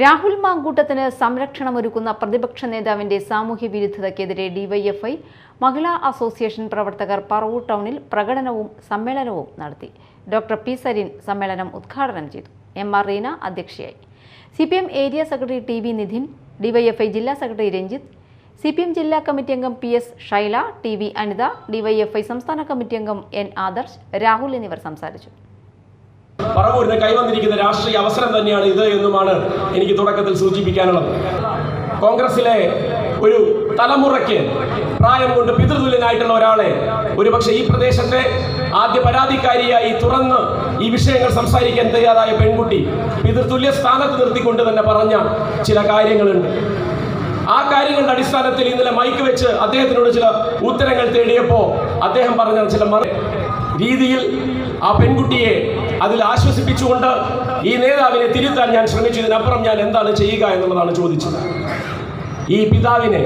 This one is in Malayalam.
രാഹുൽ മാങ്കൂട്ടത്തിന് സംരക്ഷണമൊരുക്കുന്ന പ്രതിപക്ഷ നേതാവിന്റെ സാമൂഹ്യ വിരുദ്ധതയ്ക്കെതിരെ ഡിവൈഎഫ്ഐ മഹിളാ അസോസിയേഷൻ പ്രവർത്തകർ പറവൂർ ടൗണിൽ പ്രകടനവും സമ്മേളനവും നടത്തി. ഡോക്ടർ പി സരിൻ സമ്മേളനം ഉദ്ഘാടനം ചെയ്തു. എം ആർ റീന അധ്യക്ഷയായി. C P M area secretary T V Nidhin DYFI ജില്ലാ secretary Ranjith C P M ജില്ലാ കമ്മിറ്റി അംഗം P S Shaila T V Anitha DYFI സംസ്ഥാന കമ്മിറ്റി അംഗം എൻ ആദർശ് രാഹുൽ എന്നിവർ സംസാരിച്ചു. പറവൂരിന് കൈവന്നിരിക്കുന്ന രാഷ്ട്രീയ അവസരം തന്നെയാണ് ഇത് എന്നുമാണ് എനിക്ക് തുടക്കത്തിൽ സൂചിപ്പിക്കാനുള്ളത്. കോൺഗ്രസിലെ ഒരു തലമുറയ്ക്ക് പ്രായം കൊണ്ട് പിതൃതുല്യനായിട്ടുള്ള ഒരാളെ ഒരുപക്ഷെ ഈ പ്രദേശത്തെ ആദ്യ പരാതിക്കാരിയായി തുറന്ന് ഈ വിഷയങ്ങൾ സംസാരിക്കാൻ തയ്യാറായ പെൺകുട്ടി പിതൃതുല്യ സ്ഥാനത്ത് നിർത്തിക്കൊണ്ട് തന്നെ പറഞ്ഞ ചില കാര്യങ്ങളുണ്ട്. ആ കാര്യങ്ങളുടെ അടിസ്ഥാനത്തിൽ ഇന്നലെ മൈക്ക് വെച്ച് അദ്ദേഹത്തിനോട് ചില ഉത്തരങ്ങൾ തേടിയപ്പോൾ അദ്ദേഹം പറഞ്ഞ ചില രീതിയിൽ ആ പെൺകുട്ടിയെ അതിൽ ആശ്വസിപ്പിച്ചുകൊണ്ട് ഈ നേതാവിനെ തിരുത്താൻ ഞാൻ ശ്രമിച്ചു ഇതിനപ്പുറം ഞാൻ എന്താണ് ചെയ്യുക എന്നുള്ളതാണ് ചോദിച്ചത്. ഈ പിതാവിനെ